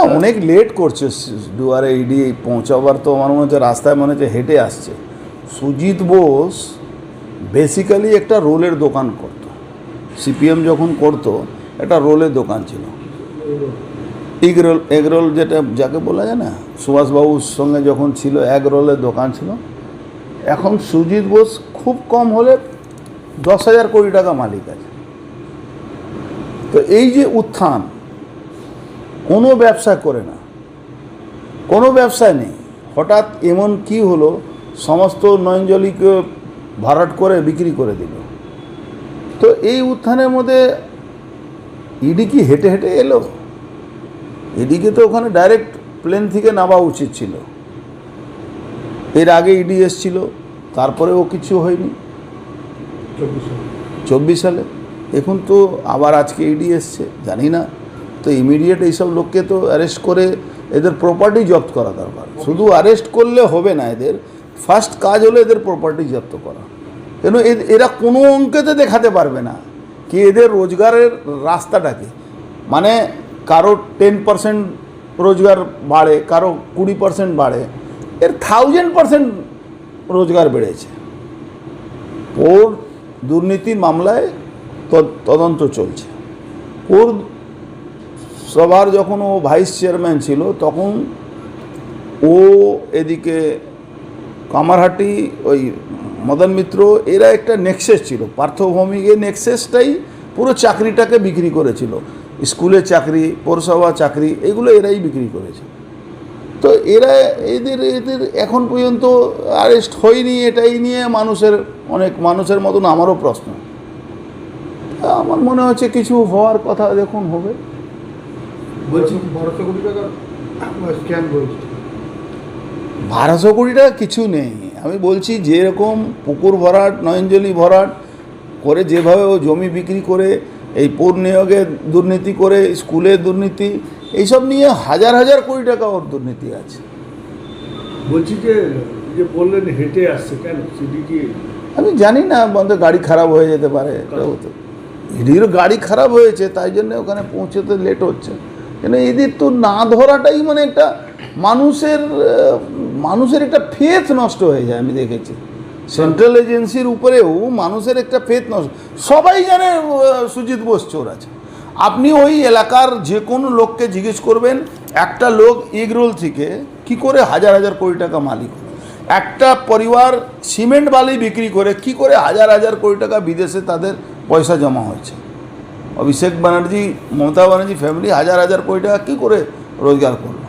না, অনেক লেট করছে। দুয়ারে ইডি পৌঁছাবার তো আমার মনে হচ্ছে রাস্তায় মনে হচ্ছে হেঁটে আসছে। সুজিত বোস বেসিক্যালি একটা রোলের দোকান করতো। সিপিএম যখন করতো, একটা রোলের দোকান ছিল। এগ রোল এগ রোল যেটা, যাকে বলা যায় না, সুভাষবাবুর সঙ্গে যখন ছিল এগ রোলের দোকান ছিল। এখন সুজিত বোস খুব কম হলে দশ হাজার কোটি টাকা মালিক আছে। তো এই যে উত্থান কোনো ব্যবসা করে না। কোনো ব্যবসায় নেই। হঠাৎ এমন কি হলো সমস্ত নয়নজলিকে ভরাট করে বিক্রি করে দিল। তো এই উত্থানের মধ্যে ইডি কি হেঁটে হেঁটে এলো? ইডিকে তো ওখানে ডাইরেক্ট প্লেন থেকে নামা উচিত ছিল। এর আগে ইডি এসছিল তারপরেও কিছু হয়নি। চব্বিশ সালে। এখন তো আবার আজকে ইডি এসছে জানি না। তো ইমিডিয়েট এইসব লোককে তো অ্যারেস্ট করে এদের প্রপার্টি জব্দ করা দরকার। শুধু অ্যারেস্ট করলে হবে না এদের ফার্স্ট কাজ হলো এদের প্রপার্টি জব্দ করা। কেন এরা কোনো অঙ্কেতে দেখাতে পারবে না কি এদের রোজগারের রাস্তাটা কি। মানে কারও টেন পার্সেন্ট রোজগার বাড়ে, কারও কুড়ি পার্সেন্ট বাড়ে, এর থাউজেন্ড পার্সেন্ট রোজগার বেড়েছে। ওর দুর্নীতি মামলায় তদ- তদন্ত চলছে। ওর সবার যখন ও ভাইস চেয়ারম্যান ছিল, তখন ও এদিকে কামারহাটি, ওই মদন মিত্র, এরা একটা নেক্সেস ছিল। পার্থভৌমিকের নেক্সেসটাই পুরো চাকরিটাকে বিক্রি করেছিল। স্কুলের চাকরি, পৌরসভা চাকরি, এগুলো এরাই বিক্রি করেছে। তো এরা এদের এদের এখন পর্যন্ত অ্যারেস্ট হয়নি, এটাই নিয়ে মানুষের অনেক, মানুষের মতন আমারও প্রশ্ন। আমার মনে হচ্ছে কিছু হওয়ার কথা দেখুন, হবে। বলছি বারোশো কোটি টাকা স্ক্যাম করেছে বারোশো কোটি টাকা কিছু নেই। আমি বলছি যেরকম পুকুর ভরাট নয়নজলি ভরাট করে যেভাবে ও জমি বিক্রি করে এই পূর নিয়োগে দুর্নীতি করে স্কুলে দুর্নীতি এইসব নিয়ে হাজার হাজার কোটি টাকা ওর দুর্নীতি আছে। বলছি যে যে বললেন হেঁটে আসছে কেন? সিডি কি? আমি জানি না বন্ধ গাড়ি খারাপ হয়ে যেতে পারে। এটাও তো গাড়ি খারাপ হয়েছে তাই জন্য ওখানে পৌঁছতে লেট হচ্ছে। কেন এদের তো না ধরাটাই মানে একটা মানুষের মানুষের একটা ফেথ নষ্ট হয়ে যায়, আমি দেখেছি। সেন্ট্রাল এজেন্সির উপরেও মানুষের একটা ফেথ নষ্ট, সবাই জানে সুজিত বোস চোর আছে। আপনি ওই এলাকার যে কোনো লোককে জিজ্ঞেস করবেন, একটা লোক এগরোল থেকে কি করে হাজার হাজার কোটি টাকা মালিক? একটা পরিবার সিমেন্ট বালি বিক্রি করে কি করে হাজার হাজার কোটি টাকা বিদেশে তাদের পয়সা জমা হয়েছে? অভিষেক ব্যানার্জি মমতা ব্যানার্জি ফ্যামিলি হাজার হাজার কোটি টাকা কী করে রোজগার করল